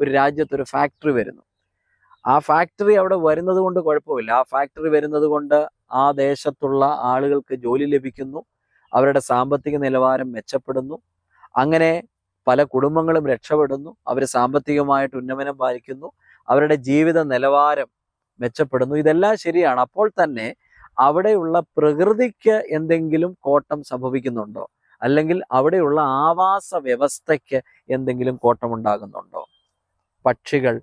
ഒരു രാജ്യത്ത് ഒരു ഫാക്ടറി വരുന്നു. ആ ഫാക്ടറി അവിടെ വരുന്നത് കൊണ്ട് കുഴപ്പമില്ല. ആ ഫാക്ടറി വരുന്നത് കൊണ്ട് ആ ദേശത്തുള്ള ആളുകൾക്ക് ജോലി ലഭിക്കുന്നു. അവരുടെ സാമ്പത്തിക നിലവാരം മെച്ചപ്പെടുന്നു. അങ്ങനെ പല കുടുംബങ്ങളും രക്ഷപ്പെടുന്നു. അവർ സാമ്പത്തികമായിട്ട് ഉന്നമനം പാലിക്കുന്നു. അവരുടെ ജീവിത നിലവാരം മെച്ചപ്പെടുന്നു. ഇതെല്ലാം ശരിയാണ്. അപ്പോൾ തന്നെ അവിടെയുള്ള പ്രകൃതിക്ക് എന്തെങ്കിലും കോട്ടം സംഭവിക്കുന്നുണ്ടോ? അല്ലെങ്കിൽ അവിടെയുള്ള ആവാസ വ്യവസ്ഥയ്ക്ക് എന്തെങ്കിലും കോട്ടമുണ്ടാകുന്നുണ്ടോ? പക്ഷികൾ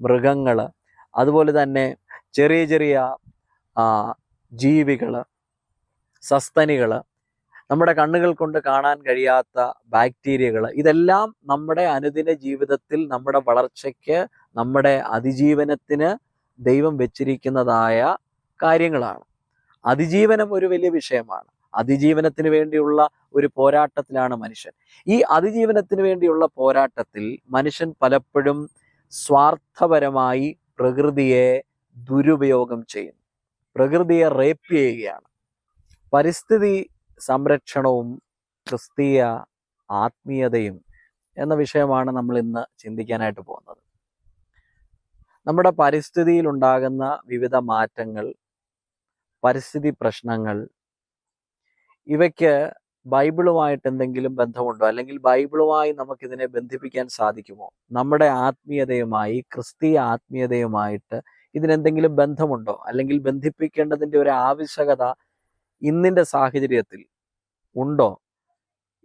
മൃഗങ്ങൾ അതുപോലെ തന്നെ ചെറിയ ചെറിയ ജീവികൾ സസ്തനികൾ നമ്മുടെ കണ്ണുകൾ കൊണ്ട് കാണാൻ കഴിയാത്ത ബാക്ടീരിയകൾ ഇതെല്ലാം നമ്മുടെ അനുദിന ജീവിതത്തിൽ നമ്മുടെ വളർച്ചയ്ക്ക് നമ്മുടെ അതിജീവനത്തിന് ദൈവം വെച്ചിരിക്കുന്നതായ കാര്യങ്ങളാണ്. അതിജീവനം ഒരു വലിയ വിഷയമാണ്. അതിജീവനത്തിന് വേണ്ടിയുള്ള ഒരു പോരാട്ടത്തിലാണ് മനുഷ്യൻ. ഈ അതിജീവനത്തിന് വേണ്ടിയുള്ള പോരാട്ടത്തിൽ മനുഷ്യൻ പലപ്പോഴും സ്വാർത്ഥപരമായി പ്രകൃതിയെ ദുരുപയോഗം ചെയ്യുന്നു. പ്രകൃതിയെ റേപ്പ് ചെയ്യുകയാണ്. പരിസ്ഥിതി സംരക്ഷണവും ക്രിസ്തീയ ആത്മീയതയും എന്ന വിഷയമാണ് നമ്മൾ ഇന്ന് ചിന്തിക്കാനായിട്ട് പോകുന്നത്. നമ്മുടെ പരിസ്ഥിതിയിൽ ഉണ്ടാകുന്ന വിവിധ മാറ്റങ്ങൾ പരിസ്ഥിതി പ്രശ്നങ്ങൾ ഇവയ്ക്ക് ബൈബിളുമായിട്ട് എന്തെങ്കിലും ബന്ധമുണ്ടോ? അല്ലെങ്കിൽ ബൈബിളുമായി നമുക്കിതിനെ ബന്ധിപ്പിക്കാൻ സാധിക്കുമോ? നമ്മുടെ ആത്മീയതയുമായി ക്രിസ്തീയ ആത്മീയതയുമായിട്ട് ഇതിനെന്തെങ്കിലും ബന്ധമുണ്ടോ? അല്ലെങ്കിൽ ബന്ധിപ്പിക്കേണ്ടതിന്റെ ഒരു ആവശ്യകത ഇന്നിന്റെ സാഹചര്യത്തിൽ ഉണ്ടോ?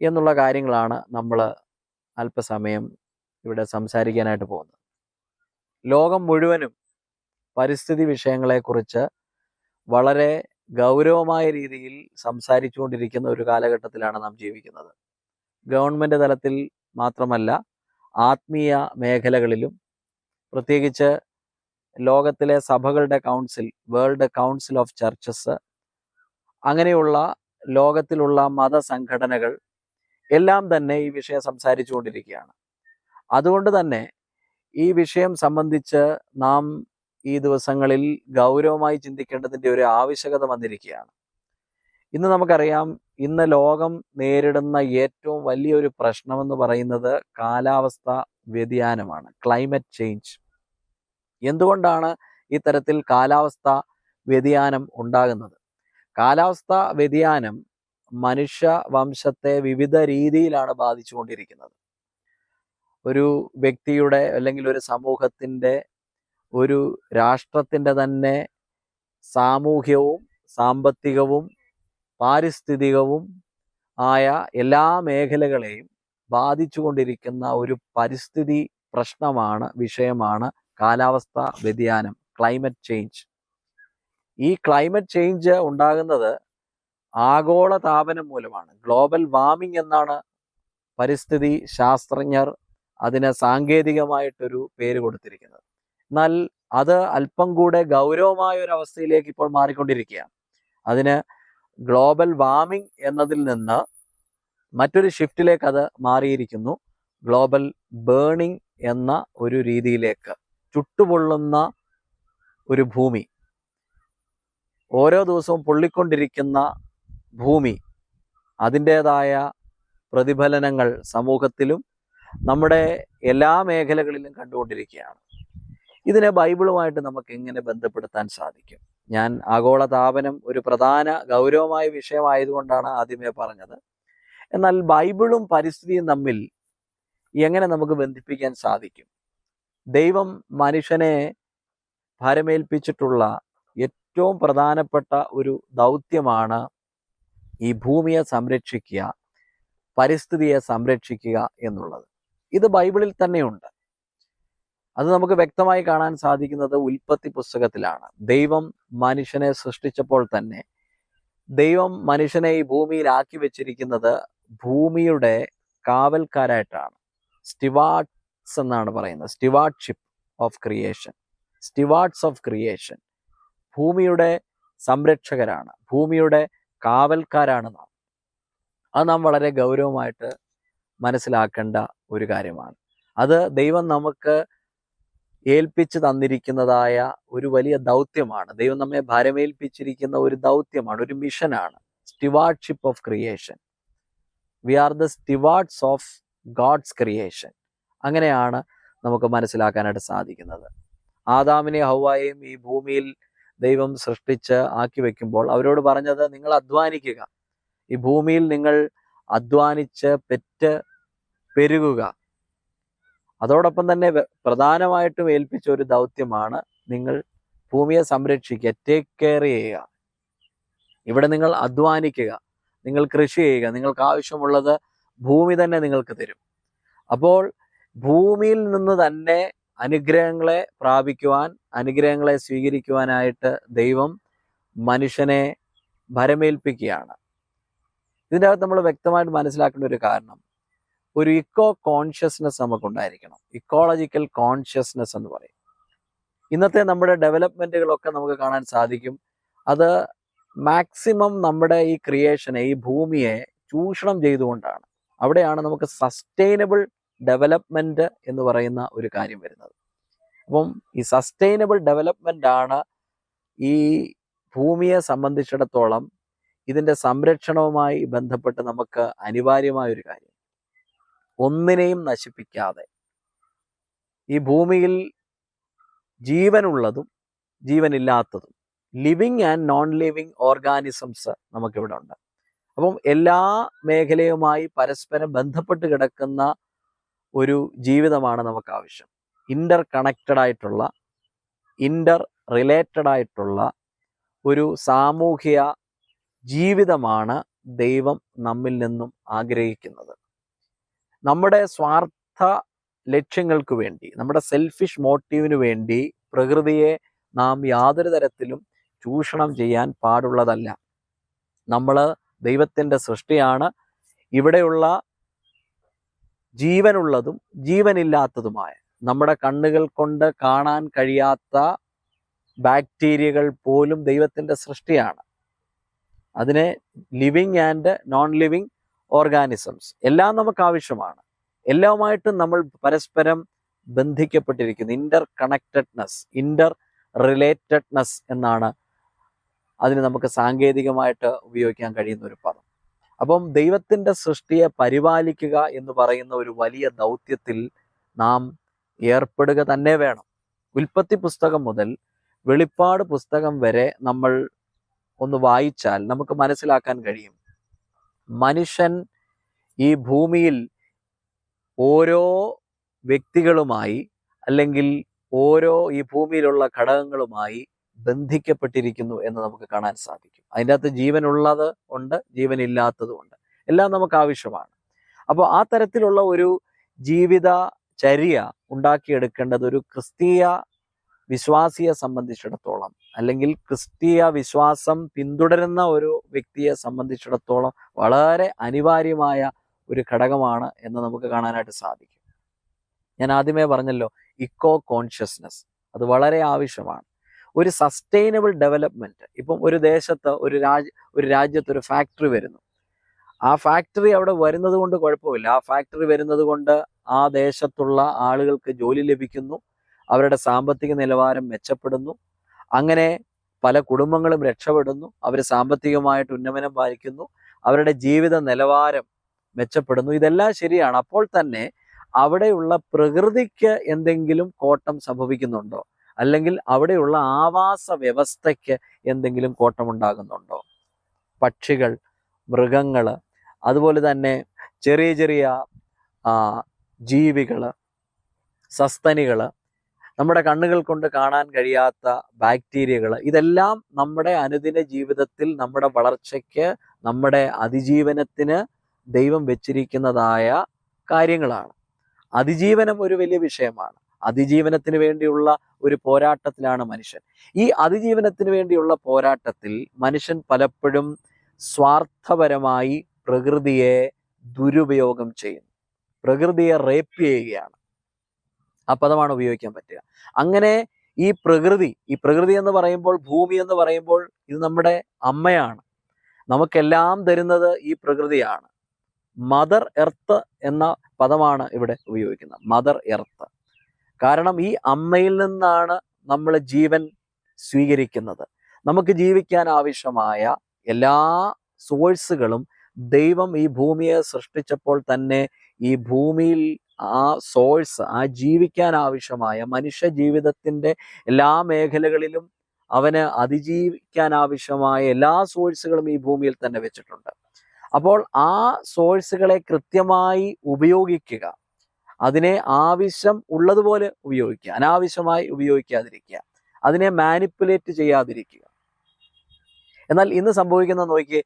എന്നുള്ള കാര്യങ്ങളാണ് നമ്മൾ അല്പസമയം ഇവിടെ സംസാരിക്കാനായിട്ട് പോകുന്നത്. ലോകം മുഴുവനും പരിസ്ഥിതി വിഷയങ്ങളെക്കുറിച്ച് വളരെ ഗൗരവമായ രീതിയിൽ സംസാരിച്ചുകൊണ്ടിരിക്കുന്ന ഒരു കാലഘട്ടത്തിലാണ് നാം ജീവിക്കുന്നത്. ഗവൺമെന്റ് തലത്തിൽ മാത്രമല്ല ആത്മീയ മേഖലകളിലും പ്രത്യേകിച്ച് ലോകത്തിലെ സഭകളുടെ council world council of churches അങ്ങനെയുള്ള ലോകത്തിലുള്ള മതസംഘടനകൾ എല്ലാം തന്നെ ഈ വിഷയം സംസാരിച്ചുകൊണ്ടിരിക്കുകയാണ്. അതുകൊണ്ട് തന്നെ ഈ വിഷയം സംബന്ധിച്ച് നാം ഈ ദിവസങ്ങളിൽ ഗൗരവമായി ചിന്തിക്കേണ്ടതിന്റെ ഒരു ആവശ്യകത വന്നിരിക്കുകയാണ്. ഇന്ന് നമുക്കറിയാം ഇന്ന് ലോകം നേരിടുന്ന ഏറ്റവും വലിയൊരു പ്രശ്നമെന്ന് പറയുന്നത് കാലാവസ്ഥ വ്യതിയാനമാണ് ക്ലൈമറ്റ് ചേഞ്ച്. എന്തുകൊണ്ടാണ് ഇത്തരത്തിൽ കാലാവസ്ഥ വ്യതിയാനം ഉണ്ടാകുന്നത്? കാലാവസ്ഥ വ്യതിയാനം മനുഷ്യ വംശത്തെ വിവിധ രീതിയിലാണ് ബാധിച്ചുകൊണ്ടിരിക്കുന്നത്. ഒരു വ്യക്തിയുടെ അല്ലെങ്കിൽ ഒരു സമൂഹത്തിന്റെ ഒരു രാഷ്ട്രത്തിന്റെ തന്നെ സാമൂഹ്യവും സാമ്പത്തികവും പാരിസ്ഥിതികവും ആയ എല്ലാ മേഖലകളെയും ബാധിച്ചുകൊണ്ടിരിക്കുന്ന ഒരു പരിസ്ഥിതി പ്രശ്നമാണ് വിഷയമാണ് കാലാവസ്ഥ വ്യതിയാനം ക്ലൈമറ്റ് ചേഞ്ച്. ഈ ക്ലൈമറ്റ് ചേഞ്ച് ഉണ്ടാകുന്നത് ആഗോള താപനം മൂലമാണ്. ഗ്ലോബൽ വാർമിംഗ് എന്നാണ് പരിസ്ഥിതി ശാസ്ത്രജ്ഞർ അതിന് സാങ്കേതികമായിട്ടൊരു പേര് കൊടുത്തിരിക്കുന്നത്. എന്നാൽ അത് അല്പം കൂടെ ഗൗരവമായ ഒരു അവസ്ഥയിലേക്ക് ഇപ്പോൾ മാറിക്കൊണ്ടിരിക്കുകയാണ്. അതിന് ഗ്ലോബൽ വാമിംഗ് എന്നതിൽ നിന്ന് മറ്റൊരു ഷിഫ്റ്റിലേക്ക് അത് മാറിയിരിക്കുന്നു. ഗ്ലോബൽ ബേണിംഗ് എന്ന ഒരു രീതിയിലേക്ക് ചുട്ടുപൊള്ളുന്ന ഒരു ഭൂമി. ഓരോ ദിവസവും പൊള്ളിക്കൊണ്ടിരിക്കുന്ന ഭൂമി അതിന്റേതായ പ്രതിഫലനങ്ങൾ സമൂഹത്തിലും നമ്മുടെ എല്ലാ മേഖലകളിലും കണ്ടുകൊണ്ടിരിക്കുകയാണ്. ഇതിനെ ബൈബിളുമായിട്ട് നമുക്ക് എങ്ങനെ ബന്ധപ്പെടുത്താൻ സാധിക്കും? ഞാൻ ആഗോള താപനം ഒരു പ്രധാന ഗൗരവമായ വിഷയമായതുകൊണ്ടാണ് ആദ്യമേ പറഞ്ഞത്. എന്നാൽ ബൈബിളും പരിസ്ഥിതിയും തമ്മിൽ എങ്ങനെ നമുക്ക് ബന്ധിപ്പിക്കാൻ സാധിക്കും? ദൈവം മനുഷ്യനെ ഭരമേൽപ്പിച്ചിട്ടുള്ള ഏറ്റവും പ്രധാനപ്പെട്ട ഒരു ദൗത്യമാണ് ഈ ഭൂമിയെ സംരക്ഷിക്കുക പരിസ്ഥിതിയെ സംരക്ഷിക്കുക എന്നുള്ളത്. ഇത് ബൈബിളിൽ തന്നെയുണ്ട്. അത് നമുക്ക് വ്യക്തമായി കാണാൻ സാധിക്കുന്നത് ഉൽപ്പത്തി പുസ്തകത്തിലാണ്. ദൈവം മനുഷ്യനെ സൃഷ്ടിച്ചപ്പോൾ തന്നെ ദൈവം മനുഷ്യനെ ഈ ഭൂമിയിലാക്കി വെച്ചിരിക്കുന്നത് ഭൂമിയുടെ കാവൽക്കാരായിട്ടാണ്. സ്റ്റിവാർട്സ് എന്നാണ് പറയുന്നത്. Stewardship of creation. Stewards of creation. ഭൂമിയുടെ സംരക്ഷകരാണ്. ഭൂമിയുടെ കാവൽക്കാരാണ് നാം. അത് നാം വളരെ ഗൗരവമായിട്ട് മനസ്സിലാക്കേണ്ട ഒരു കാര്യമാണ്. അത് ദൈവം നമുക്ക് ഏൽപ്പിച്ചു തന്നിരിക്കുന്നതായ ഒരു വലിയ ദൗത്യമാണ്. ദൈവം നമ്മെ ഭാരമേൽപ്പിച്ചിരിക്കുന്ന ഒരു ദൗത്യമാണ് ഒരു മിഷനാണ്. Stewardship of creation. We are the stewards of God's creation. അങ്ങനെയാണ് നമുക്ക് മനസ്സിലാക്കാനായിട്ട് സാധിക്കുന്നത്. ആദാമിനെ ഹൗവായും ഈ ഭൂമിയിൽ ദൈവം സൃഷ്ടിച്ച് ആക്കി വെക്കുമ്പോൾ അവരോട് പറഞ്ഞത് നിങ്ങൾ അധ്വാനിക്കുക. ഈ ഭൂമിയിൽ നിങ്ങൾ അധ്വാനിച്ച് പെറ്റ് പെരുകുക. അതോടൊപ്പം തന്നെ പ്രധാനമായിട്ടും ഏൽപ്പിച്ച ഒരു ദൗത്യമാണ് നിങ്ങൾ ഭൂമിയെ സംരക്ഷിക്കുക. ടേക്ക് കെയർ ചെയ്യുക. ഇവിടെ നിങ്ങൾ അധ്വാനിക്കുക. നിങ്ങൾ കൃഷി ചെയ്യുക. നിങ്ങൾക്ക് ആവശ്യമുള്ളത് ഭൂമി തന്നെ നിങ്ങൾക്ക് തരും. അപ്പോൾ ഭൂമിയിൽ നിന്ന് തന്നെ അനുഗ്രഹങ്ങളെ പ്രാപിക്കുവാൻ അനുഗ്രഹങ്ങളെ സ്വീകരിക്കുവാനായിട്ട് ദൈവം മനുഷ്യനെ ഭരമേൽപ്പിക്കുകയാണ്. ഇതിന്റെ അകത്ത് നമ്മൾ വ്യക്തമായിട്ട് മനസ്സിലാക്കേണ്ട ഒരു കാരണം. ഒരു ഇക്കോ കോൺഷ്യസ്നെസ് നമുക്കുണ്ടായിരിക്കണം. ഇക്കോളജിക്കൽ കോൺഷ്യസ്നെസ് എന്ന് പറയും. ഇന്നത്തെ നമ്മുടെ ഡെവലപ്മെന്റുകളൊക്കെ നമുക്ക് കാണാൻ സാധിക്കും. അത് മാക്സിമം നമ്മുടെ ഈ ക്രിയേഷനെ ഈ ഭൂമിയെ ചൂഷണം ചെയ്തുകൊണ്ടാണ്. അവിടെയാണ് നമുക്ക് സസ്റ്റൈനബിൾ ഡെവലപ്മെന്റ് എന്ന് പറയുന്ന ഒരു കാര്യം വരുന്നത്. അപ്പം ഈ സസ്റ്റൈനബിൾ ഡെവലപ്മെന്റ് ആണ് ഈ ഭൂമിയെ സംബന്ധിച്ചിടത്തോളം ഇതിന്റെ സംരക്ഷണവുമായി ബന്ധപ്പെട്ട് നമുക്ക് അനിവാര്യമായ ഒരു കാര്യം. ഒന്നിനെയും നശിപ്പിക്കാതെ. ഈ ഭൂമിയിൽ ജീവനുള്ളതും ജീവനില്ലാത്തതും living and non living organisms നമുക്കിവിടെ ഉണ്ട്. അപ്പം എല്ലാ മേഖലയുമായി പരസ്പരം ബന്ധപ്പെട്ട് കിടക്കുന്ന ഒരു ജീവിതമാണ് നമുക്ക് ആവശ്യം ഇന്റർ കണക്റ്റഡ് ആയിട്ടുള്ള ഇന്റർ റിലേറ്റഡ് ആയിട്ടുള്ള ഒരു സാമൂഹിക ജീവിതമാണ് ദൈവം നമ്മിൽ നിന്നും ആഗ്രഹിക്കുന്നത്. നമ്മുടെ സ്വാർത്ഥ ലക്ഷ്യങ്ങൾക്ക് വേണ്ടി നമ്മുടെ സെൽഫിഷ് മോട്ടീവിന് വേണ്ടി പ്രകൃതിയെ നാം യാതൊരു തരത്തിലും ചൂഷണം ചെയ്യാൻ പാടുള്ളതല്ല. നമ്മൾ ദൈവത്തിന്റെ സൃഷ്ടിയാണ്. ഇവിടെയുള്ള ജീവനുള്ളതും ജീവനില്ലാത്തതുമായ നമ്മുടെ കണ്ണുകൾ കൊണ്ട് കാണാൻ കഴിയാത്ത ബാക്ടീരിയകൾ പോലും ദൈവത്തിന്റെ സൃഷ്ടിയാണ്. അതിനെ living and non living organisms എല്ലാം നമുക്ക് ആവശ്യമാണ് എല്ലാവുമായിട്ടും നമ്മൾ പരസ്പരം ബന്ധിക്കപ്പെട്ടിരിക്കുന്നു. ഇന്റർ കണക്റ്റഡ്നെസ് ഇന്റർ റിലേറ്റഡ്നെസ് എന്നാണ് അതിന് നമുക്ക് സാങ്കേതികമായിട്ട് ഉപയോഗിക്കാൻ കഴിയുന്ന ഒരു പദം. അപ്പം ദൈവത്തിന്റെ സൃഷ്ടിയെ പരിപാലിക്കുക എന്ന് പറയുന്ന ഒരു വലിയ ദൗത്യത്തിൽ നാം ഏർപ്പെടുക തന്നെ വേണം. ഉൽപ്പത്തി പുസ്തകം മുതൽ വെളിപ്പാട് പുസ്തകം വരെ നമ്മൾ ഒന്ന് വായിച്ചാൽ നമുക്ക് മനസ്സിലാക്കാൻ കഴിയും. മനുഷ്യൻ ഈ ഭൂമിയിൽ ഓരോ വ്യക്തികളുമായി അല്ലെങ്കിൽ ഓരോ ഈ ഭൂമിയിലുള്ള ഘടകങ്ങളുമായി ബന്ധിക്കപ്പെട്ടിരിക്കുന്നു എന്ന് നമുക്ക് കാണാൻ സാധിക്കും. അതിന്റെ അകത്ത് ജീവനുള്ളത് ഉണ്ട് ജീവനില്ലാത്തതും ഉണ്ട്. എല്ലാം നമുക്ക് ആവശ്യമാണ്. അപ്പോൾ ആ തരത്തിലുള്ള ഒരു ജീവിത ചര്യ ഉണ്ടാക്കിയെടുക്കേണ്ടത് ഒരു ക്രിസ്തീയ വിശ്വാസിയെ സംബന്ധിച്ചിടത്തോളം അല്ലെങ്കിൽ ക്രിസ്തീയ വിശ്വാസം പിന്തുടരുന്ന ഒരു വ്യക്തിയെ സംബന്ധിച്ചിടത്തോളം വളരെ അനിവാര്യമായ ഒരു ഘടകമാണ് എന്ന് നമുക്ക് കാണാനായിട്ട് സാധിക്കും. ഞാൻ ആദ്യമേ പറഞ്ഞല്ലോ ഇക്കോ കോൺഷ്യസ്നസ് അത് വളരെ ആവശ്യമാണ്. ഒരു സസ്റ്റൈനബിൾ ഡെവലപ്മെന്റ് ഇപ്പം ഒരു ദേശത്ത് ഒരു രാജ്യ ഒരു രാജ്യത്ത് ഒരു ഫാക്ടറി വരുന്നു. ആ ഫാക്ടറി അവിടെ വരുന്നത് കൊണ്ട് കുഴപ്പമില്ല. ആ ഫാക്ടറി വരുന്നത് കൊണ്ട് ആ ദേശത്തുള്ള ആളുകൾക്ക് ജോലി ലഭിക്കുന്നു. അവരുടെ സാമ്പത്തിക നിലവാരം മെച്ചപ്പെടുന്നു. അങ്ങനെ പല കുടുംബങ്ങളും രക്ഷപ്പെടുന്നു. അവർ സാമ്പത്തികമായിട്ട് ഉന്നമനം പാലിക്കുന്നു. അവരുടെ ജീവിത നിലവാരം മെച്ചപ്പെടുന്നു. ഇതെല്ലാം ശരിയാണ്. അപ്പോൾ തന്നെ അവിടെയുള്ള പ്രകൃതിക്ക് എന്തെങ്കിലും കോട്ടം സംഭവിക്കുന്നുണ്ടോ? അല്ലെങ്കിൽ അവിടെയുള്ള ആവാസ വ്യവസ്ഥയ്ക്ക് എന്തെങ്കിലും കോട്ടമുണ്ടാകുന്നുണ്ടോ പക്ഷികൾ മൃഗങ്ങൾ അതുപോലെ തന്നെ ചെറിയ ചെറിയ ജീവികൾ ജീവികൾ സസ്തനികൾ നമ്മുടെ കണ്ണുകൾ കൊണ്ട് കാണാൻ കഴിയാത്ത ബാക്ടീരിയകൾ ഇതെല്ലാം നമ്മുടെ അനുദിന ജീവിതത്തിൽ നമ്മുടെ വളർച്ചയ്ക്ക് നമ്മുടെ അതിജീവനത്തിന് ദൈവം വെച്ചിരിക്കുന്നതായ കാര്യങ്ങളാണ്. അതിജീവനം ഒരു വലിയ വിഷയമാണ്. അതിജീവനത്തിന് വേണ്ടിയുള്ള ഒരു പോരാട്ടത്തിലാണ് മനുഷ്യൻ. ഈ അതിജീവനത്തിന് വേണ്ടിയുള്ള പോരാട്ടത്തിൽ മനുഷ്യൻ പലപ്പോഴും സ്വാർത്ഥപരമായി പ്രകൃതിയെ ദുരുപയോഗം ചെയ്യുന്നു. പ്രകൃതിയെ റേപ്പ് ചെയ്യുകയാണ്. ആ പദമാണ് ഉപയോഗിക്കാൻ പറ്റുക. അങ്ങനെ ഈ പ്രകൃതി ഈ പ്രകൃതി എന്ന് പറയുമ്പോൾ ഭൂമി എന്ന് പറയുമ്പോൾ ഇത് നമ്മുടെ അമ്മയാണ്. നമുക്കെല്ലാം തരുന്നത് ഈ പ്രകൃതിയാണ്. മദർ എർത്ത് എന്ന പദമാണ് ഇവിടെ ഉപയോഗിക്കുന്നത്. മദർ എർത്ത് കാരണം ഈ അമ്മയിൽ നിന്നാണ് നമ്മൾ ജീവൻ സ്വീകരിക്കുന്നത്. നമുക്ക് ജീവിക്കാൻ ആവശ്യമായ എല്ലാ സോഴ്സുകളും ദൈവം ഈ ഭൂമിയെ സൃഷ്ടിച്ചപ്പോൾ തന്നെ ഈ ഭൂമിയിൽ ആ സോഴ്സ് ആ ജീവിക്കാൻ ആവശ്യമായ മനുഷ്യ ജീവിതത്തിന്റെ എല്ലാ മേഖലകളിലും അവന് അതിജീവിക്കാൻ ആവശ്യമായ എല്ലാ സോഴ്സുകളും ഈ ഭൂമിയിൽ തന്നെ വെച്ചിട്ടുണ്ട്. അപ്പോൾ ആ സോഴ്സുകളെ കൃത്യമായി ഉപയോഗിക്കുക അതിനെ ആവശ്യം ഉള്ളതുപോലെ ഉപയോഗിക്കുക അനാവശ്യമായി ഉപയോഗിക്കാതിരിക്കുക അതിനെ മാനിപ്പുലേറ്റ് ചെയ്യാതിരിക്കുക. എന്നാൽ ഇന്ന് സംഭവിക്കുന്ന നോക്കി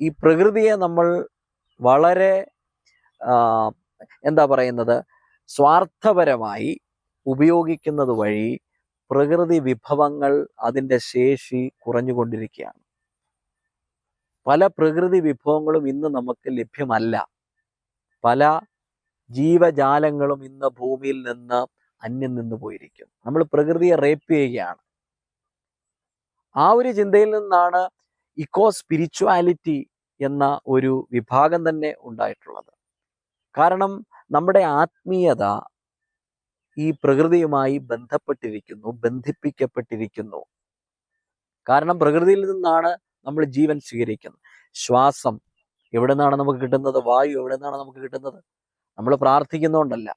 ഈ പ്രകൃതിയെ നമ്മൾ വളരെ എന്താ പറയുന്നത്? സ്വാർത്ഥപരമായി ഉപയോഗിക്കുന്നത് വഴി പ്രകൃതി വിഭവങ്ങൾ അതിന്റെ ശേഷി കുറഞ്ഞുകൊണ്ടിരിക്കുകയാണ്. പല പ്രകൃതി വിഭവങ്ങളും ഇന്ന് നമുക്ക് ലഭ്യമല്ല. പല ജീവജാലങ്ങളും ഇന്ന് ഭൂമിയിൽ നിന്ന് അന്യം നിന്ന് പോയിരിക്കും നമ്മൾ പ്രകൃതിയെ റേപ്പ് ചെയ്യുകയാണ്. ആ ഒരു ചിന്തയിൽ നിന്നാണ് ഇക്കോ സ്പിരിച്വാലിറ്റി എന്ന ഒരു വിഭാഗം തന്നെ ഉണ്ടായിട്ടുള്ളത്. കാരണം നമ്മുടെ ആത്മീയത ഈ പ്രകൃതിയുമായി ബന്ധപ്പെട്ടിരിക്കുന്നു ബന്ധിപ്പിക്കപ്പെട്ടിരിക്കുന്നു. കാരണം പ്രകൃതിയിൽ നിന്നാണ് നമ്മൾ ജീവൻ സ്വീകരിക്കുന്നത്. ശ്വാസം എവിടെ നിന്നാണ് നമുക്ക് കിട്ടുന്നത്? വായു എവിടെ നിന്നാണ് നമുക്ക് കിട്ടുന്നത്? നമ്മൾ പ്രാർത്ഥിക്കുന്നതുകൊണ്ടല്ല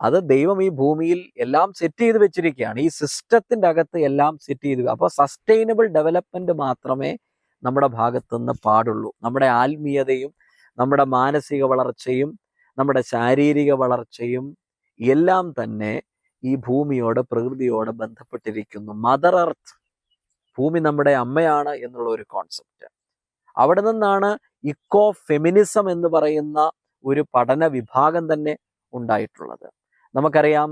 അത് ദൈവം ഈ ഭൂമിയിൽ എല്ലാം സെറ്റ് ചെയ്ത് വെച്ചിരിക്കുകയാണ്. ഈ സിസ്റ്റത്തിന്റെ അകത്ത് എല്ലാം സെറ്റ് ചെയ്ത് അപ്പോൾ സസ്റ്റൈനബിൾ ഡെവലപ്മെന്റ് മാത്രമേ നമ്മുടെ ഭാഗത്തുനിന്ന് പാടുള്ളൂ. നമ്മുടെ ആത്മീയതയും നമ്മുടെ മാനസിക വളർച്ചയും നമ്മുടെ ശാരീരിക വളർച്ചയും എല്ലാം തന്നെ ഈ ഭൂമിയോട് പ്രകൃതിയോട് ബന്ധപ്പെട്ടിരിക്കുന്നു. മദർ എർത്ത് ഭൂമി നമ്മുടെ അമ്മയാണ് എന്നുള്ള ഒരു കോൺസെപ്റ്റ് അവിടെ നിന്നാണ് ഇക്കോ ഫെമിനിസം എന്ന് പറയുന്ന ഒരു പഠന വിഭാഗം തന്നെ ഉണ്ടായിട്ടുള്ളത്. നമുക്കറിയാം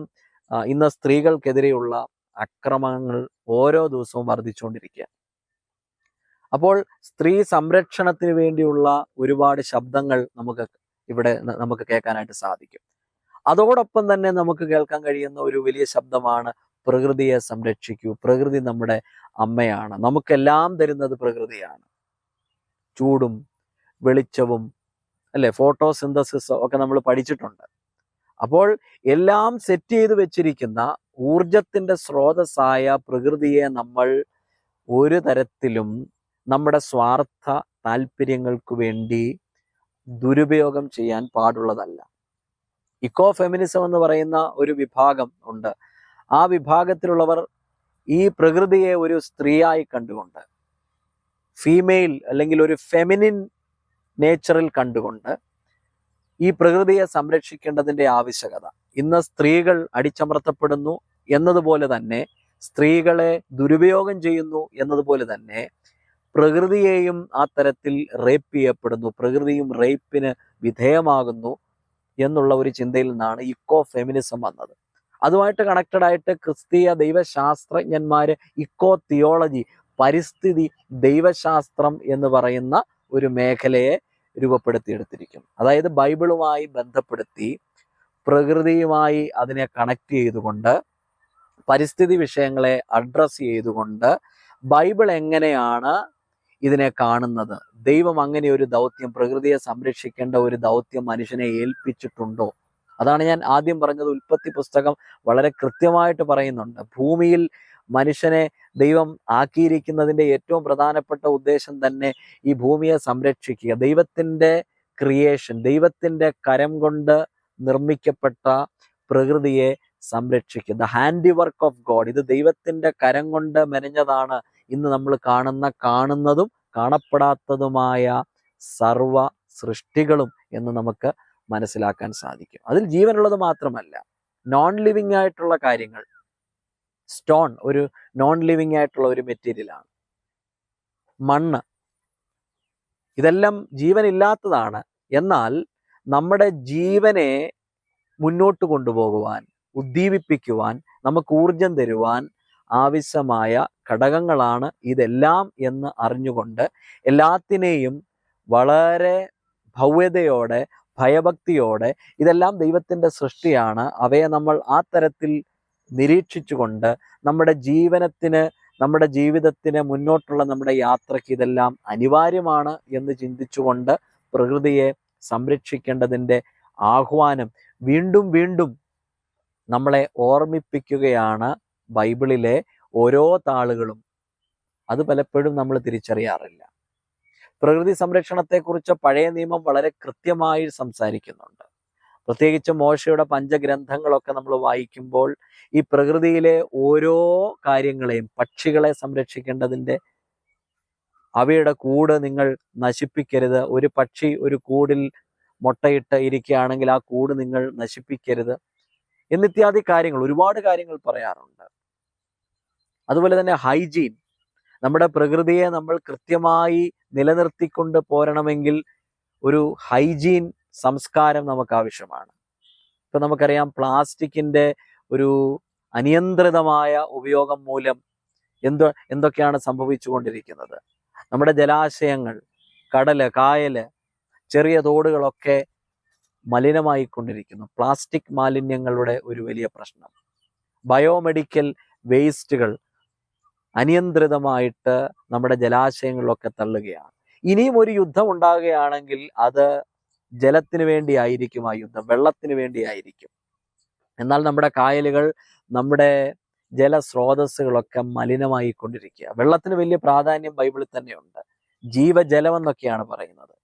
ഇന്ന് സ്ത്രീകൾക്കെതിരെയുള്ള അക്രമങ്ങൾ ഓരോ ദിവസവും വർദ്ധിച്ചുകൊണ്ടിരിക്കുക. അപ്പോൾ സ്ത്രീ സംരക്ഷണത്തിന് വേണ്ടിയുള്ള ഒരുപാട് ശബ്ദങ്ങൾ നമുക്ക് ഇവിടെ നമുക്ക് കേൾക്കാനായിട്ട് സാധിക്കും. അതോടൊപ്പം തന്നെ നമുക്ക് കേൾക്കാൻ കഴിയുന്ന ഒരു വലിയ ശബ്ദമാണ് പ്രകൃതിയെ സംരക്ഷിക്കൂ. പ്രകൃതി നമ്മുടെ അമ്മയാണ്. നമുക്കെല്ലാം തരുന്നത് പ്രകൃതിയാണ്. ചൂടും വെളിച്ചവും അല്ലെ? ഫോട്ടോസിന്തസിസ് ഒക്കെ നമ്മൾ പഠിച്ചിട്ടുണ്ട്. അപ്പോൾ എല്ലാം സെറ്റ് ചെയ്ത് വെച്ചിരിക്കുന്ന ഊർജത്തിന്റെ സ്രോതസ്സായ പ്രകൃതിയെ നമ്മൾ ഒരു തരത്തിലും നമ്മുടെ സ്വാർത്ഥ താല്പര്യങ്ങൾക്ക് വേണ്ടി ദുരുപയോഗം ചെയ്യാൻ പാടുള്ളതല്ല. ഇക്കോ ഫെമിനിസം എന്ന് പറയുന്ന ഒരു വിഭാഗം ഉണ്ട്. ആ വിഭാഗത്തിലുള്ളവർ ഈ പ്രകൃതിയെ ഒരു സ്ത്രീയായി കണ്ടുകൊണ്ട് ഫീമെയിൽ അല്ലെങ്കിൽ ഒരു ഫെമിനിൻ നേച്ചറിൽ കണ്ടുകൊണ്ട് ഈ പ്രകൃതിയെ സംരക്ഷിക്കേണ്ടതിന്റെ ആവശ്യകത. ഇന്ന് സ്ത്രീകൾ അടിച്ചമർത്തപ്പെടുന്നു എന്നതുപോലെ തന്നെ സ്ത്രീകളെ ദുരുപയോഗം ചെയ്യുന്നു എന്നതുപോലെ തന്നെ പ്രകൃതിയെയും ആ തരത്തിൽ റേപ്പ് ചെയ്യപ്പെടുന്നു. പ്രകൃതിയും റേപ്പിന് വിധേയമാകുന്നു എന്നുള്ള ഒരു ചിന്തയിൽ നിന്നാണ് ഇക്കോ ഫെമിനിസം വന്നത്. അതുമായിട്ട് കണക്റ്റഡ് ആയിട്ട് ക്രിസ്തീയ ദൈവശാസ്ത്രജ്ഞന്മാർ ഇക്കോ തിയോളജി പരിസ്ഥിതി ദൈവശാസ്ത്രം എന്ന് പറയുന്ന ഒരു മേഖലയെ രൂപപ്പെടുത്തിയെടുത്തിരിക്കും അതായത് ബൈബിളുമായി ബന്ധപ്പെടുത്തി പ്രകൃതിയുമായി അതിനെ കണക്ട് ചെയ്തുകൊണ്ട് പരിസ്ഥിതി വിഷയങ്ങളെ അഡ്രസ്സ് ചെയ്തുകൊണ്ട് ബൈബിൾ എങ്ങനെയാണ് ഇതിനെ കാണുന്നത്. ദൈവം അങ്ങനെ ഒരു ദൗത്യം പ്രകൃതിയെ സംരക്ഷിക്കേണ്ട ഒരു ദൗത്യം മനുഷ്യനെ ഏൽപ്പിച്ചിട്ടുണ്ടോ? അതാണ് ഞാൻ ആദ്യം പറഞ്ഞത്. ഉൽപ്പത്തി പുസ്തകം വളരെ കൃത്യമായിട്ട് പറയുന്നുണ്ട്. ഭൂമിയിൽ മനുഷ്യനെ ദൈവം ആക്കിയിരിക്കുന്നതിന്റെ ഏറ്റവും പ്രധാനപ്പെട്ട ഉദ്ദേശം തന്നെ ഈ ഭൂമിയെ സംരക്ഷിക്കുക. ദൈവത്തിന്റെ ക്രിയേഷൻ ദൈവത്തിന്റെ കരം കൊണ്ട് നിർമ്മിക്കപ്പെട്ട പ്രകൃതിയെ സംരക്ഷിക്കുക. The handiwork of God ഇത് ദൈവത്തിന്റെ കരം കൊണ്ട് മെനഞ്ഞതാണ് ഇന്ന് നമ്മൾ കാണുന്ന കാണുന്നതും കാണപ്പെടാത്തതുമായ സർവ സൃഷ്ടികളും എന്ന് നമുക്ക് മനസ്സിലാക്കാൻ സാധിക്കും. അതിൽ ജീവനുള്ളത് മാത്രമല്ല നോൺ ലിവിങ് ആയിട്ടുള്ള കാര്യങ്ങൾ സ്റ്റോൺ ഒരു നോൺ ലിവിങ് ആയിട്ടുള്ള ഒരു മെറ്റീരിയലാണ് മണ്ണ് ഇതെല്ലാം ജീവനില്ലാത്തതാണ്. എന്നാൽ നമ്മുടെ ജീവനെ മുന്നോട്ട് കൊണ്ടുപോകുവാൻ ഉദ്ദീപിപ്പിക്കുവാൻ നമുക്ക് ഊർജം തരുവാൻ ആവശ്യമായ ഘടകങ്ങളാണ് ഇതെല്ലാം എന്ന് അറിഞ്ഞുകൊണ്ട് എല്ലാത്തിനെയും വളരെ ഭവ്യതയോടെ ഭയഭക്തിയോടെ ഇതെല്ലാം ദൈവത്തിന്റെ സൃഷ്ടിയാണ്. അവയെ നമ്മൾ ആ തരത്തിൽ നിരീക്ഷിച്ചുകൊണ്ട് നമ്മുടെ ജീവനത്തിന് നമ്മുടെ ജീവിതത്തിന് മുന്നോട്ടുള്ള നമ്മുടെ യാത്രയ്ക്ക് ഇതെല്ലാം അനിവാര്യമാണ് എന്ന് ചിന്തിച്ചുകൊണ്ട് പ്രകൃതിയെ സംരക്ഷിക്കേണ്ടതിന്റെ ആഹ്വാനം വീണ്ടും വീണ്ടും നമ്മളെ ഓർമ്മിപ്പിക്കുകയാണ്. ബൈബിളിലെ ഓരോ താളുകളും അത് പലപ്പോഴും നമ്മൾ തിരിച്ചറിയാറില്ല. പ്രകൃതി സംരക്ഷണത്തെക്കുറിച്ച് പഴയ നിയമം വളരെ കൃത്യമായി സംസാരിക്കുന്നുണ്ട്. പ്രത്യേകിച്ച് മോശയുടെ പഞ്ചഗ്രന്ഥങ്ങളൊക്കെ നമ്മൾ വായിക്കുമ്പോൾ ഈ പ്രകൃതിയിലെ ഓരോ കാര്യങ്ങളെയും പക്ഷികളെ സംരക്ഷിക്കേണ്ടതിന്റെ അവയുടെ കൂട് നിങ്ങൾ നശിപ്പിക്കരുത്. ഒരു പക്ഷി ഒരു കൂടിൽ മുട്ടയിട്ട് ഇരിക്കുകയാണെങ്കിൽ ആ കൂട് നിങ്ങൾ നശിപ്പിക്കരുത്. എന്നിത്യാദി കാര്യങ്ങൾ ഒരുപാട് കാര്യങ്ങൾ പറയാറുണ്ട്. അതുപോലെ തന്നെ ഹൈജീൻ. നമ്മുടെ പ്രകൃതിയെ നമ്മൾ കൃത്യമായി നിലനിർത്തിക്കൊണ്ട് പോരണമെങ്കിൽ ഒരു ഹൈജീൻ സംസ്കാരം നമുക്ക് ആവശ്യമാണ് ഇപ്പൊ നമുക്കറിയാം പ്ലാസ്റ്റിക്കിന്റെ ഒരു അനിയന്ത്രിതമായ ഉപയോഗം മൂലം എന്തോ എന്തൊക്കെയാണ് സംഭവിച്ചുകൊണ്ടിരിക്കുന്നത്? നമ്മുടെ ജലാശയങ്ങൾ കടൽ കായൽ ചെറിയ തോടുകളൊക്കെ മലിനമായിക്കൊണ്ടിരിക്കുന്നു. പ്ലാസ്റ്റിക് മാലിന്യങ്ങളുടെ ഒരു വലിയ പ്രശ്നം. ബയോമെഡിക്കൽ വേസ്റ്റുകൾ അനിയന്ത്രിതമായിട്ട് നമ്മുടെ ജലാശയങ്ങളിലൊക്കെ തള്ളുകയാണ്. ഇനിയും ഒരു യുദ്ധം ഉണ്ടാകുകയാണെങ്കിൽ അത് ജലത്തിന് വേണ്ടിയായിരിക്കും ആ യുദ്ധം വെള്ളത്തിന് വേണ്ടിയായിരിക്കും. എന്നാൽ നമ്മുടെ കായലുകൾ നമ്മുടെ ജലസ്രോതസ്സുകളൊക്കെ മലിനമായിക്കൊണ്ടിരിക്കുക. വെള്ളത്തിന് വലിയ പ്രാധാന്യം ബൈബിളിൽ തന്നെയുണ്ട്. ജീവജലം എന്നൊക്കെയാണ് പറയുന്നത്.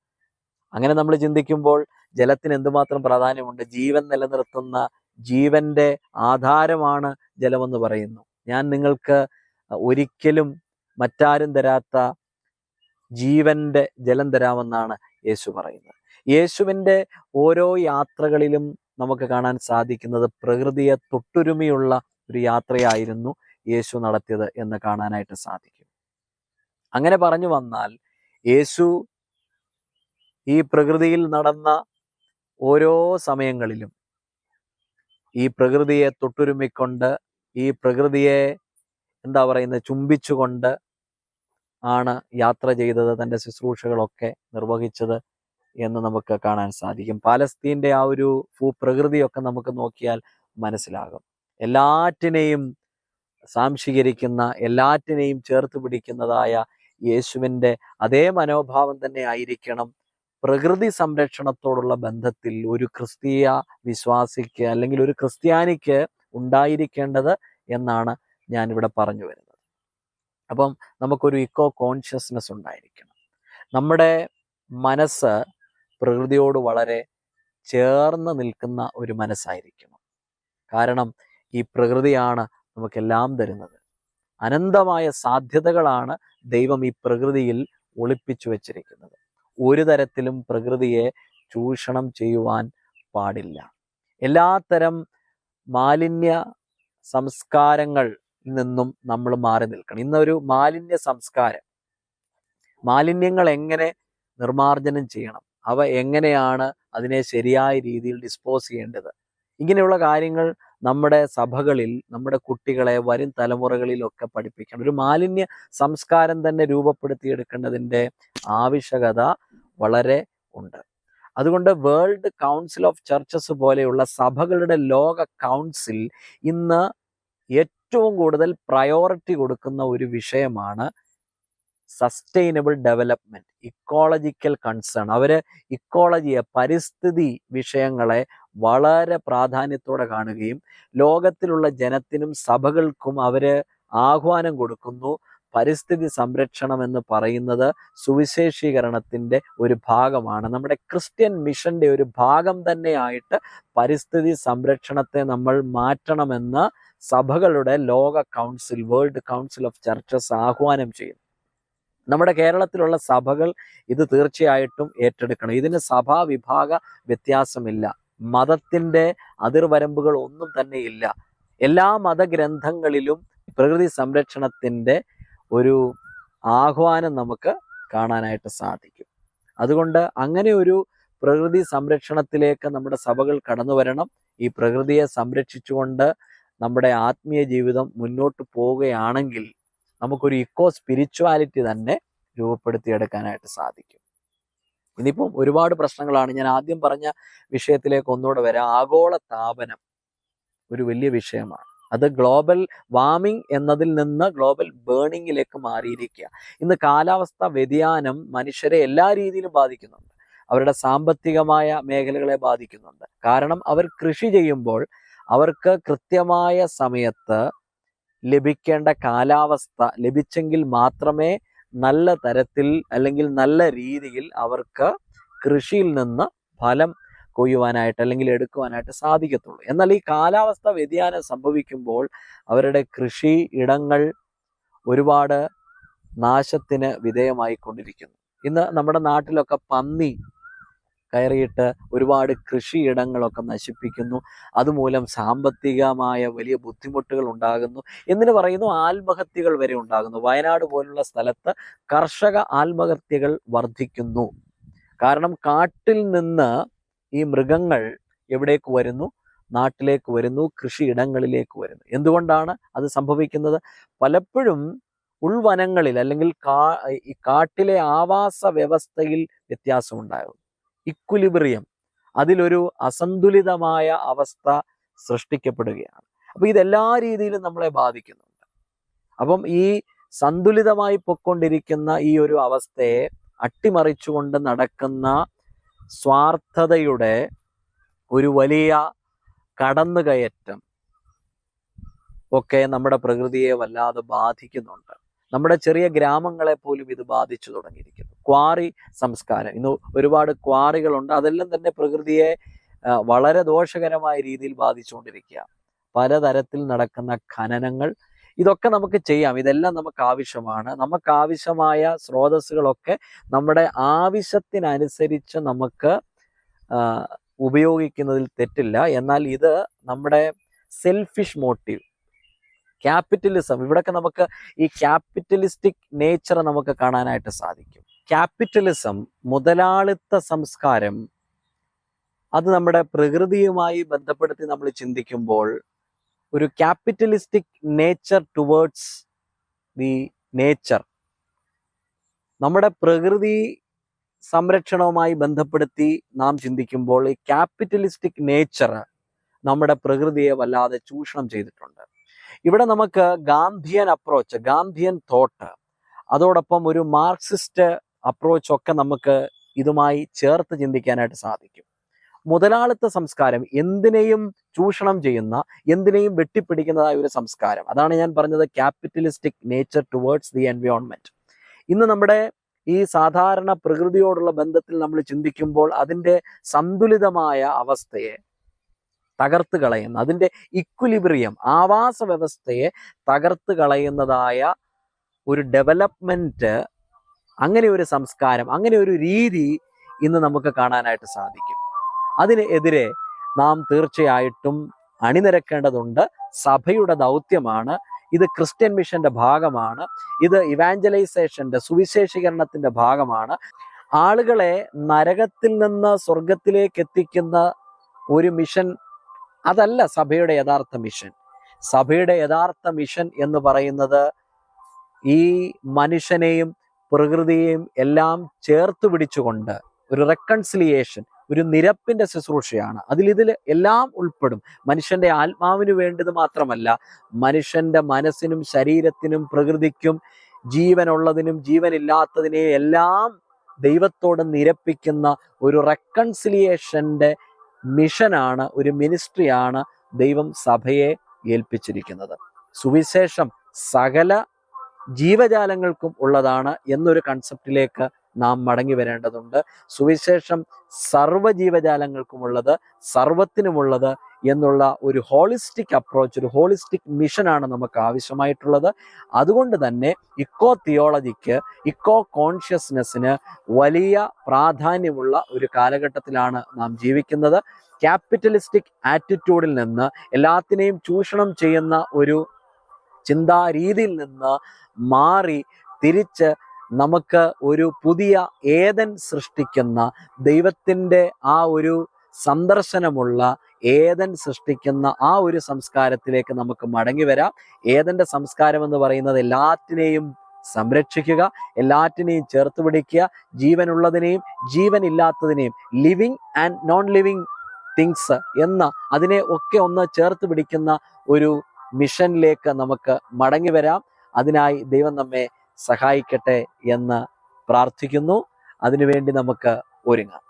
അങ്ങനെ നമ്മൾ ചിന്തിക്കുമ്പോൾ ജലത്തിന് എന്തുമാത്രം പ്രാധാന്യമുണ്ട്? ജീവൻ നിലനിർത്തുന്ന ജീവന്റെ ആധാരമാണ് ജലമെന്ന് പറയുന്നു. ഞാൻ നിങ്ങൾക്ക് ഒരിക്കലും മറ്റാരും തരാത്ത ജീവന്റെ ജലം തരാമെന്നാണ് യേശു പറയുന്നത്. യേശുവിന്റെ ഓരോ യാത്രകളിലും നമുക്ക് കാണാൻ സാധിക്കുന്നത് പ്രകൃതിയെ തൊട്ടുരുമിയുള്ള ഒരു യാത്രയായിരുന്നു യേശു നടത്തിയത് എന്ന് കാണാനായിട്ട് സാധിക്കും. അങ്ങനെ പറഞ്ഞു വന്നാൽ യേശു ഈ പ്രകൃതിയിൽ നടന്ന ഓരോ സമയങ്ങളിലും ഈ പ്രകൃതിയെ തൊട്ടുരുമിക്കൊണ്ട് ഈ പ്രകൃതിയെ എന്താ പറയുന്നത് ചുംബിച്ചുകൊണ്ട് ആണ് യാത്ര ചെയ്തത് തന്റെ ശുശ്രൂഷകളൊക്കെ നിർവഹിച്ചത് എന്ന് നമുക്ക് കാണാൻ സാധിക്കും. പാലസ്തീന്റെ ആ ഒരു ഭൂപ്രകൃതിയൊക്കെ നമുക്ക് നോക്കിയാൽ മനസ്സിലാകും. എല്ലാറ്റിനെയും സാംശീകരിക്കുന്ന എല്ലാറ്റിനെയും ചേർത്ത് പിടിക്കുന്നതായ യേശുവിന്റെ അതേ മനോഭാവം തന്നെ ആയിരിക്കണം പ്രകൃതി സംരക്ഷണത്തോടുള്ള ബന്ധത്തിൽ ഒരു ക്രിസ്തീയ വിശ്വാസിക്ക് അല്ലെങ്കിൽ ഒരു ക്രിസ്ത്യാനിക്ക് ഉണ്ടായിരിക്കേണ്ടത് എന്നാണ് ഞാനിവിടെ പറഞ്ഞു വരുന്നത്. അപ്പം നമുക്കൊരു ഇക്കോ കോൺഷ്യസ്നെസ് ഉണ്ടായിരിക്കണം. നമ്മുടെ മനസ്സ് പ്രകൃതിയോട് വളരെ ചേർന്ന് നിൽക്കുന്ന ഒരു മനസ്സായിരിക്കണം. കാരണം ഈ പ്രകൃതിയാണ് നമുക്കെല്ലാം തരുന്നത്. അനന്തമായ സാധ്യതകളാണ് ദൈവം ഈ പ്രകൃതിയിൽ ഒളിപ്പിച്ചു വെച്ചിരിക്കുന്നത്. ഒരു തരത്തിലും പ്രകൃതിയെ ചൂഷണം ചെയ്യുവാൻ പാടില്ല. എല്ലാത്തരം മാലിന്യ സംസ്കാരങ്ങൾ നിന്നും നമ്മൾ മാറി നിൽക്കണം. ഇന്നൊരു മാലിന്യ സംസ്കാരം. മാലിന്യങ്ങൾ എങ്ങനെ നിർമാർജനം ചെയ്യണം? അവ എങ്ങനെയാണ് അതിനെ ശരിയായ രീതിയിൽ ഡിസ്പോസ് ചെയ്യേണ്ടത്? ഇങ്ങനെയുള്ള കാര്യങ്ങൾ നമ്മുടെ സഭകളിൽ നമ്മുടെ കുട്ടികളെ വരും തലമുറകളിലൊക്കെ പഠിപ്പിക്കണം. ഒരു മാലിന്യ സംസ്കാരം തന്നെ രൂപപ്പെടുത്തിയെടുക്കേണ്ടതിന്റെ ആവശ്യകത വളരെ ഉണ്ട്. അതുകൊണ്ട് വേൾഡ് കൗൺസിൽ ഓഫ് ചർച്ചസ് പോലെയുള്ള സഭകളുടെ ലോക കൗൺസിൽ ഇന്ന് ഏറ്റവും കൂടുതൽ പ്രയോറിറ്റി കൊടുക്കുന്ന ഒരു വിഷയമാണ് സസ്റ്റൈനബിൾ ഡെവലപ്മെന്റ് ഇക്കോളജിക്കൽ കൺസേൺ. അവർ ഇക്കോളജിയെ പരിസ്ഥിതി വിഷയങ്ങളെ വളരെ പ്രാധാന്യത്തോടെ കാണുകയും ലോകത്തിലുള്ള ജനത്തിനും സഭകൾക്കും അവർ ആഹ്വാനം കൊടുക്കുന്നു. പരിസ്ഥിതി സംരക്ഷണം എന്ന് പറയുന്നത് സുവിശേഷീകരണത്തിന്റെ ഒരു ഭാഗമാണ്. നമ്മുടെ ക്രിസ്ത്യൻ മിഷന്റെ ഒരു ഭാഗം തന്നെയായിട്ട് പരിസ്ഥിതി സംരക്ഷണത്തെ നമ്മൾ മാറ്റണമെന്ന് സഭകളുടെ ലോക council world council of churches ആഹ്വാനം ചെയ്യുന്നു. നമ്മുടെ കേരളത്തിലുള്ള സഭകൾ ഇത് തീർച്ചയായിട്ടും ഏറ്റെടുക്കണം. ഇതിന് സഭാ വിഭാഗ വ്യത്യാസമില്ല. മതത്തിന്റെ അതിർവരമ്പുകൾ ഒന്നും തന്നെ ഇല്ല. എല്ലാ മതഗ്രന്ഥങ്ങളിലും പ്രകൃതി സംരക്ഷണത്തിന്റെ ഒരു ആഹ്വാനം നമുക്ക് കാണാനായിട്ട് സാധിക്കും. അതുകൊണ്ട് അങ്ങനെ ഒരു പ്രകൃതി സംരക്ഷണത്തിലേക്ക് നമ്മുടെ സഭകൾ കടന്നു വരണം. ഈ പ്രകൃതിയെ സംരക്ഷിച്ചുകൊണ്ട് നമ്മുടെ ആത്മീയ ജീവിതം മുന്നോട്ട് പോവുകയാണെങ്കിൽ നമുക്കൊരു ഇക്കോ സ്പിരിച്വാലിറ്റി തന്നെ രൂപപ്പെടുത്തിയെടുക്കാനായിട്ട് സാധിക്കും. ഇനിയിപ്പം ഒരുപാട് പ്രശ്നങ്ങളാണ്. ഞാൻ ആദ്യം പറഞ്ഞ വിഷയത്തിലേക്ക് ഒന്നുകൂടെ വരാം. ആഗോള താപനം ഒരു വലിയ വിഷയമാണ്. അത് ഗ്ലോബൽ വാമിംഗ് എന്നതിൽ നിന്ന് ഗ്ലോബൽ ബേണിങ്ങിലേക്ക് മാറിയിരിക്കുക ഇന്ന് കാലാവസ്ഥ വ്യതിയാനം മനുഷ്യരെ എല്ലാ രീതിയിലും ബാധിക്കുന്നുണ്ട്. അവരുടെ സാമ്പത്തികമായ മേഖലകളെ ബാധിക്കുന്നുണ്ട്. കാരണം അവർ കൃഷി ചെയ്യുമ്പോൾ അവർക്ക് കൃത്യമായ സമയത്ത് ലഭിക്കേണ്ട കാലാവസ്ഥ ലഭിച്ചെങ്കിൽ മാത്രമേ നല്ല തരത്തിൽ അല്ലെങ്കിൽ നല്ല രീതിയിൽ അവർക്ക് കൃഷിയിൽ നിന്ന് ഫലം കൊയ്യുവാനായിട്ട് അല്ലെങ്കിൽ എടുക്കുവാനായിട്ട് സാധിക്കത്തുള്ളൂ. എന്നാൽ ഈ കാലാവസ്ഥ വ്യതിയാനം സംഭവിക്കുമ്പോൾ അവരുടെ കൃഷി ഇടങ്ങൾ ഒരുപാട് നാശത്തിന് വിധേയമായിക്കൊണ്ടിരിക്കുന്നു. ഇന്ന് നമ്മുടെ നാട്ടിലൊക്കെ പന്നി കയറിയിട്ട് ഒരുപാട് കൃഷിയിടങ്ങളൊക്കെ നശിപ്പിക്കുന്നു. അതുമൂലം സാമ്പത്തികമായ വലിയ ബുദ്ധിമുട്ടുകൾ ഉണ്ടാകുന്നു. എന്നിന് പറയുന്നു ആത്മഹത്യകൾ വരെ ഉണ്ടാകുന്നു. വയനാട് പോലുള്ള സ്ഥലത്ത് കർഷക ആത്മഹത്യകൾ വർദ്ധിക്കുന്നു. കാരണം കാട്ടിൽ നിന്ന് ഈ മൃഗങ്ങൾ എവിടേക്ക് വരുന്നു? നാട്ടിലേക്ക് വരുന്നു കൃഷിയിടങ്ങളിലേക്ക് വരുന്നു. എന്തുകൊണ്ടാണ് അത് സംഭവിക്കുന്നത്? പലപ്പോഴും ഉൾവനങ്ങളിൽ അല്ലെങ്കിൽ കാ ഈ കാട്ടിലെ ആവാസ വ്യവസ്ഥയിൽ വ്യത്യാസം ഉണ്ടാകും ഇക്വിലിബ്രിയം അതിലൊരു അസന്തുലിതമായ അവസ്ഥ സൃഷ്ടിക്കപ്പെടുകയാണ്. അപ്പൊ ഇതെല്ലാ രീതിയിലും നമ്മളെ ബാധിക്കുന്നുണ്ട്. അപ്പം ഈ സന്തുലിതമായി പൊക്കൊണ്ടിരിക്കുന്ന ഈ ഒരു അവസ്ഥയെ അട്ടിമറിച്ചുകൊണ്ട് നടക്കുന്ന സ്വാർത്ഥതയുടെ ഒരു വലിയ കടന്നുകയറ്റം ഒക്കെ നമ്മുടെ പ്രകൃതിയെ വല്ലാതെ ബാധിക്കുന്നുണ്ട്. നമ്മുടെ ചെറിയ ഗ്രാമങ്ങളെ പോലും ഇത് ബാധിച്ചു തുടങ്ങിയിരിക്കുന്നു. ക്വാറി സംസ്കാരം. ഇന്ന് ഒരുപാട് ക്വാറികളുണ്ട്. അതെല്ലാം തന്നെ പ്രകൃതിയെ വളരെ ദോഷകരമായ രീതിയിൽ ബാധിച്ചുകൊണ്ടിരിക്കുക പലതരത്തിൽ നടക്കുന്ന ഖനനങ്ങൾ. ഇതൊക്കെ നമുക്ക് ചെയ്യാം. ഇതെല്ലാം നമുക്ക് ആവശ്യമാണ്. നമുക്ക് ആവശ്യമായ സ്രോതസ്സുകളൊക്കെ നമ്മുടെ ആവശ്യത്തിനനുസരിച്ച് നമുക്ക് ഉപയോഗിക്കുന്നതിൽ തെറ്റില്ല. എന്നാൽ ഇത് നമ്മുടെ സെൽഫിഷ് മോട്ടീവ് ക്യാപിറ്റലിസം ഇവിടൊക്കെ നമുക്ക് ഈ ക്യാപിറ്റലിസ്റ്റിക് നേച്ചർ നമുക്ക് കാണാനായിട്ട് സാധിക്കും. ക്യാപിറ്റലിസം മുതലാളിത്ത സംസ്കാരം അത് നമ്മുടെ പ്രകൃതിയുമായി ബന്ധപ്പെടുത്തി നമ്മൾ ചിന്തിക്കുമ്പോൾ ഒരു capitalistic nature towards the nature നമ്മുടെ പ്രകൃതി സംരക്ഷണവുമായി ബന്ധപ്പെടുത്തി നാം ചിന്തിക്കുമ്പോൾ ഈ ക്യാപിറ്റലിസ്റ്റിക് നേച്ചർ നമ്മുടെ പ്രകൃതിയെ വല്ലാതെ ചൂഷണം ചെയ്തിട്ടുണ്ട്. ഇവിടെ നമുക്ക് ഗാന്ധിയൻ അപ്രോച്ച് ഗാന്ധിയൻ തോട്ട് അതോടൊപ്പം ഒരു മാർക്സിസ്റ്റ് അപ്രോച്ച് ഒക്കെ നമുക്ക് ഇതുമായി ചേർത്ത് ചിന്തിക്കാനായിട്ട് സാധിക്കും. മുതലാളിത്ത സംസ്കാരം എന്തിനേയും ചൂഷണം ചെയ്യുന്ന എന്തിനേയും വെട്ടിപ്പിടിക്കുന്നതായ ഒരു സംസ്കാരം. അതാണ് ഞാൻ പറഞ്ഞത് capitalistic nature towards the environment ഇന്ന് നമ്മുടെ ഈ സാധാരണ പ്രകൃതിയോടുള്ള ബന്ധത്തിൽ നമ്മൾ ചിന്തിക്കുമ്പോൾ അതിന്റെ സന്തുലിതമായ അവസ്ഥയെ തകർത്ത് കളയുന്ന അതിന്റെ ഇക്വിലിബ്രിയം ആവാസ വ്യവസ്ഥയെ തകർത്ത് കളയുന്നതായ ഒരു ഡെവലപ്മെന്റ് അങ്ങനെ ഒരു സംസ്കാരം അങ്ങനെ ഒരു രീതി ഇന്ന് നമുക്ക് കാണാനായിട്ട് സാധിക്കും. അതിനെതിരെ നാം തീർച്ചയായിട്ടും അണിനിരക്കേണ്ടതുണ്ട്. സഭയുടെ ദൗത്യമാണ്. ഇത് ക്രിസ്ത്യൻ മിഷന്റെ ഭാഗമാണ്. ഇത് ഇവാഞ്ചലൈസേഷന്റെ സുവിശേഷീകരണത്തിന്റെ ഭാഗമാണ്. ആളുകളെ നരകത്തിൽ നിന്ന് സ്വർഗത്തിലേക്ക് എത്തിക്കുന്ന ഒരു മിഷൻ അതല്ല സഭയുടെ യഥാർത്ഥ മിഷൻ. സഭയുടെ യഥാർത്ഥ മിഷൻ എന്ന് പറയുന്നത് ഈ മനുഷ്യനെയും പ്രകൃതിയെയും എല്ലാം ചേർത്ത് പിടിച്ചുകൊണ്ട് ഒരു റെക്കൺസിലിയേഷൻ ഒരു നിരപ്പിന്റെ ശുശ്രൂഷയാണ്. അതിൽ ഇതിൽ എല്ലാം ഉൾപ്പെടും. മനുഷ്യന്റെ ആത്മാവിന് വേണ്ടത് മാത്രമല്ല മനുഷ്യന്റെ മനസ്സിനും ശരീരത്തിനും പ്രകൃതിക്കും ജീവനുള്ളതിനും ജീവനില്ലാത്തതിനെയും എല്ലാം ദൈവത്തോട് നിരപ്പിക്കുന്ന ഒരു റെക്കൺസിലിയേഷന്റെ മിഷനാണ് ഒരു മിനിസ്ട്രിയാണ് ദൈവം സഭയെ ഏൽപ്പിച്ചിരിക്കുന്നത്. സുവിശേഷം സകല ജീവജാലങ്ങൾക്കും ഉള്ളതാണ് എന്നൊരു കൺസെപ്റ്റിലേക്ക് നാം മടങ്ങി വരേണ്ടതുണ്ട്. സുവിശേഷം സർവ ജീവജാലങ്ങൾക്കുമുള്ളത് സർവത്തിനുമുള്ളത് എന്നുള്ള ഒരു ഹോളിസ്റ്റിക് അപ്രോച്ച് ഒരു ഹോളിസ്റ്റിക് മിഷനാണ് നമുക്ക് ആവശ്യമായിട്ടുള്ളത്. അതുകൊണ്ട് തന്നെ ഇക്കോ തിയോളജിക്ക് ഇക്കോ കോൺഷ്യസ്നെസ്സിന് വലിയ പ്രാധാന്യമുള്ള ഒരു കാലഘട്ടത്തിലാണ് നാം ജീവിക്കുന്നത്. ക്യാപിറ്റലിസ്റ്റിക് ആറ്റിറ്റ്യൂഡിൽ നിന്ന് എല്ലാത്തിനെയും ചൂഷണം ചെയ്യുന്ന ഒരു ചിന്താരീതിയിൽ നിന്ന് മാറി തിരിച്ച് നമുക്ക് ഒരു പുതിയ ഏതൻ സൃഷ്ടിക്കുന്ന ദൈവത്തിന്റെ ആ ഒരു സന്ദർശനമുള്ള ഏതൻ സൃഷ്ടിക്കുന്ന ആ ഒരു സംസ്കാരത്തിലേക്ക് നമുക്ക് മടങ്ങി വരാം. ഏതന്റെ സംസ്കാരം എന്ന് പറയുന്നത് എല്ലാറ്റിനെയും സംരക്ഷിക്കുക എല്ലാറ്റിനെയും ചേർത്ത് പിടിക്കുക ജീവനുള്ളതിനെയും ജീവനില്ലാത്തതിനെയും living and non living things എന്ന അതിനെ ഒക്കെ ഒന്ന് ചേർത്ത് പിടിക്കുന്ന ഒരു മിഷനിലേക്ക് നമുക്ക് മടങ്ങി വരാം. അതിനായി ദൈവം നമ്മെ സഹായിക്കട്ടെ എന്ന് പ്രാർത്ഥിക്കുന്നു. അതിനുവേണ്ടി നമുക്ക് ഒരുങ്ങാം.